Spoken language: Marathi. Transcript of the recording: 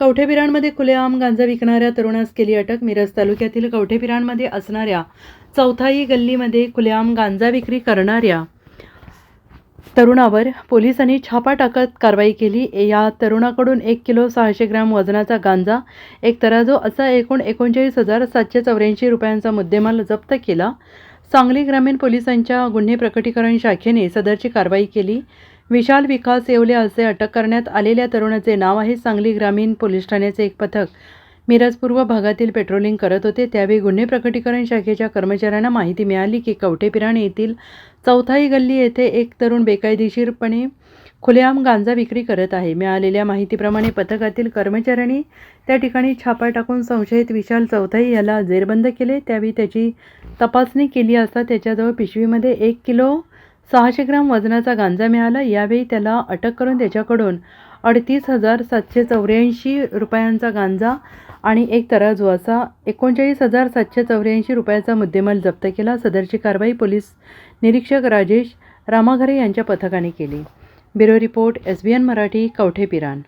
कवठेपिराणमध्ये खुलेआम गांजा विकणाऱ्या तरुणास केली अटक मिरज तालुक्यातील कवठेपिराणमध्ये असणाऱ्या चौथाई गल्लीमध्ये खुलेआम गांजा विक्री करणाऱ्या तरुणावर पोलिसांनी छापा टाकत कारवाई केली. या तरुणाकडून एक किलो सहाशे ग्रॅम वजनाचा गांजा एक तराजू असा एकूण एकोणचाळीस हजार सातशे चौऱ्याऐंशी रुपयांचा मुद्देमाल जप्त केला. सांगली ग्रामीण पोलिसांच्या गुन्हे प्रकटीकरण शाखेने सदरची कारवाई केली. विशाल विकास येवले असे अटक करण्यात आलेल्या तरुणाचे नाव आहे सांगली ग्रामीण पोलीस ठाण्याचे एक पथक. मिरज पूर्व भागातील पेट्रोलिंग करत होते. त्यावेळी गुन्हे प्रकटीकरण शाखेच्या कर्मचाऱ्यांना माहिती मिळाली की कवठेपिराण येथील चौथाई गल्ली येथे एक तरुण बेकायदेशीरपणे खुलेआम गांजा विक्री करत आहे. मिळालेल्या माहितीप्रमाणे पथकातील कर्मचाऱ्यांनी त्या ठिकाणी छापा टाकून संशयित विशाल चौथाई याला जेरबंद केले. त्यावेळी त्याची तपासणी केली असता त्याच्याजवळ पिशवीमध्ये एक किलो सहाशे ग्राम वजनाचा गांजा मिळाला. यावेळी त्याला अटक करून त्याच्याकडून अडतीस हजार सातशे चौऱ्याऐंशी रुपयांचा गांजा आणि एक तराजू असा एकोणचाळीस हजार सातशे चौऱ्याऐंशी रुपयाचा मुद्देमाल जप्त केला. सदरची कारवाई पोलीस निरीक्षक राजेश रामाघरे यांच्या पथकाने केली. Bureau report S B N Marathi Kavathe Piran